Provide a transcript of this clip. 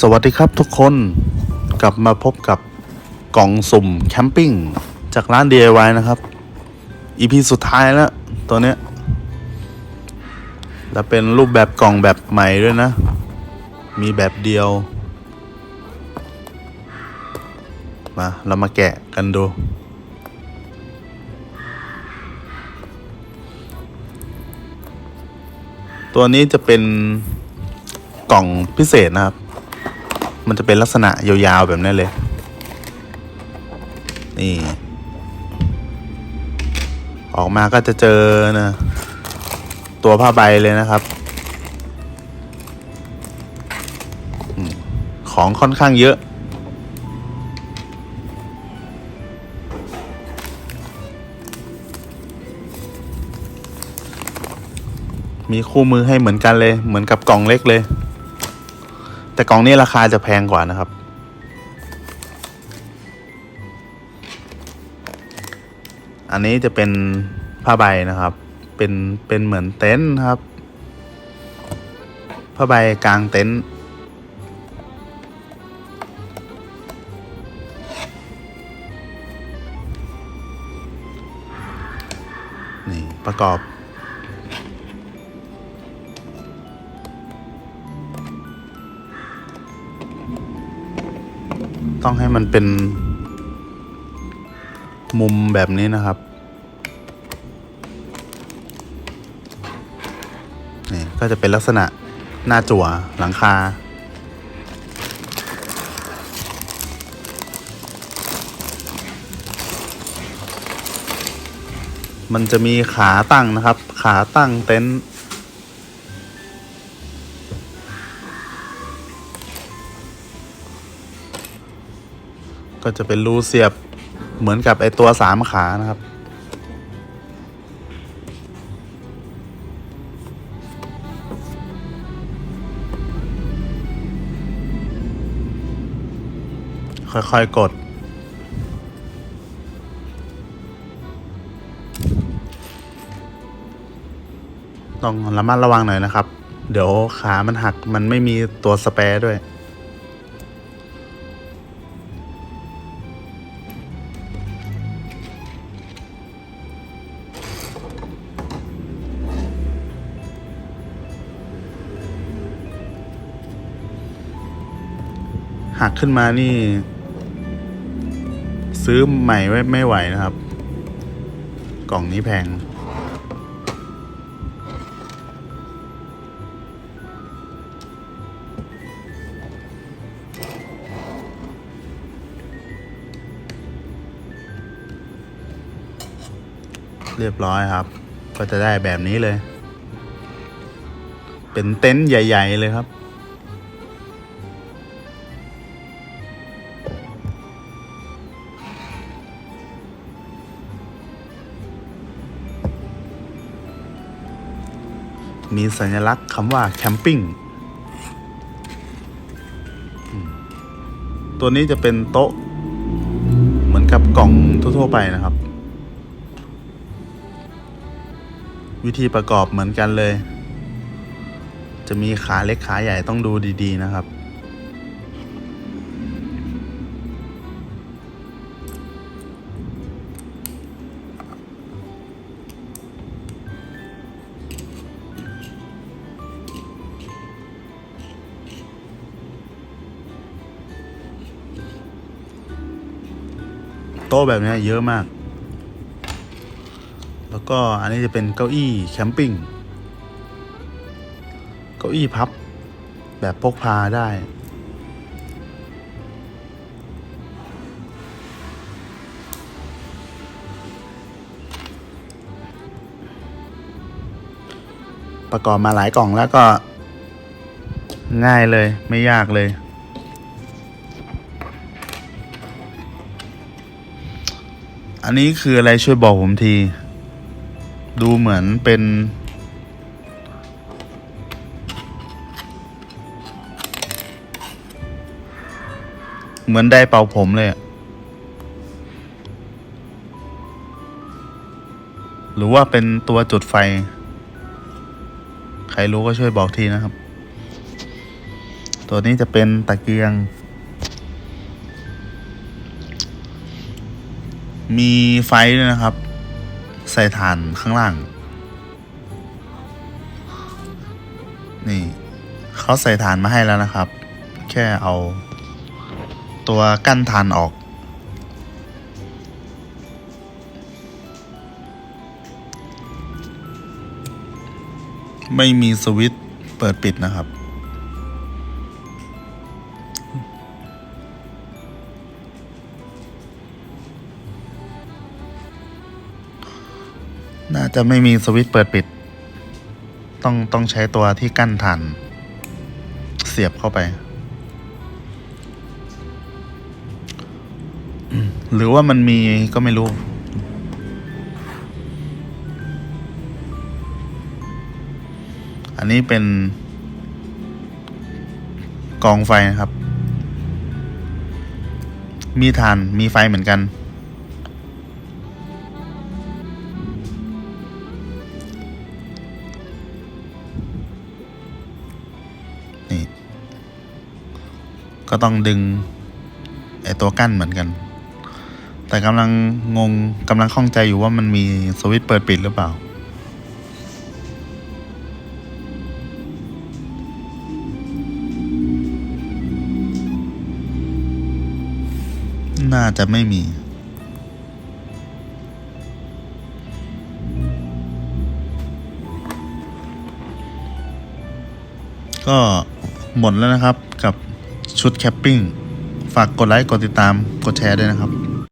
สวัสดีครับทุกคนกลับมาพบกับกล่องสุ่มแคมปิ้งจากร้าน DIY นะครับ EP สุดท้ายแล้ว ตัวเนี้ยแล้วเป็นรูปแบบกล่องแบบใหม่ด้วยนะ มีแบบเดียว มา เรามาแกะกันดู ตัวนี้จะเป็นกล่องพิเศษนะครับ มันจะเป็นลักษณะยาวๆแบบนี้เลย นี่ ออกมาก็จะเจอนะตัวผ้าใบเลยนะครับของค่อนข้างเยอะ มีคู่มือให้เหมือนกันเลย เหมือนกับกล่องเล็กเลย แต่กล่องนี้ราคาจะแพงกว่านะครับ อันนี้จะเป็นผ้าใบนะครับ เป็นเป็นเหมือนเต็นท์ครับ ผ้าใบกลางเต็นท์นี่ประกอบ ต้องให้มันเป็นมุมแบบนี้นะครับ นี่ก็จะเป็นลักษณะหน้าจั่วหลังคา มันจะมีขาตั้งนะครับ ขาตั้งเต็นท์ ก็จะเป็นรูเสียบเหมือนกับไอตัวสามขานะครับ ค่อยๆกดต้องระมัดระวังหน่อยนะครับ เดี๋ยวขามันหักมันไม่มีตัวสแปรด้วย หักขึ้นมานี่ ซื้อใหม่ไว้ไม่ไหวนะครับ กล่องนี้แพง เรียบร้อยครับ ก็จะได้แบบนี้เลย เป็นเต็นท์ใหญ่ ๆ เลยครับ มีสัญลักษณ์คำว่าแคมปิ้งตัวนี้จะเป็นโต๊ะ เหมือนกับกล่องทั่ว ๆ ไปนะครับ วิธีประกอบเหมือนกันเลย จะมีขาเล็กขาใหญ่ต้องดูดี ๆ นะครับ ต๊ะแบบนี้เยอะมาก แล้วก็อันนี้จะเป็นเก้าอี้แคมปิ้ง เก้าอี้พับแบบพกพาได้ ประกอบมาหลายกล่องแล้วก็ง่ายเลยไม่ยากเลย อันนี้คืออะไรช่วยบอกผมที ดูเหมือนเป็น เหมือนไดร์เป่าผมเลย หรือว่าเป็นตัวจุดไฟ ใครรู้ก็ช่วยบอกทีนะครับ ตัวนี้จะเป็นตะเกียง มีไฟด้วยนะครับ ใส่ถ่านข้างล่าง นี่เขาใส่ถ่านมาให้แล้วนะครับ แค่เอา ตัวกั้นถ่านออก ไม่มีสวิตช์เปิดปิดนะครับ น่าจะไม่มีสวิตช์เปิดปิด ต้องต้องใช้ตัวที่กั้นถ่าน เสียบเข้าไป หรือว่ามันมีก็ไม่รู้อันนี้เป็นกองไฟนะครับ มีถ่าน มีไฟเหมือนกัน ก็ต้องดึงไอตัวกั้นเหมือนกัน แต่กำลังงงกำลังข้องใจอยู่ว่ามันมีสวิตช์เปิดปิดหรือเปล่า น่าจะไม่มีก็หมดแล้วนะครับกับ ชุดแคปปิ้ง ฝากกดไลค์ กดติดตาม กดแชร์ด้วยนะครับ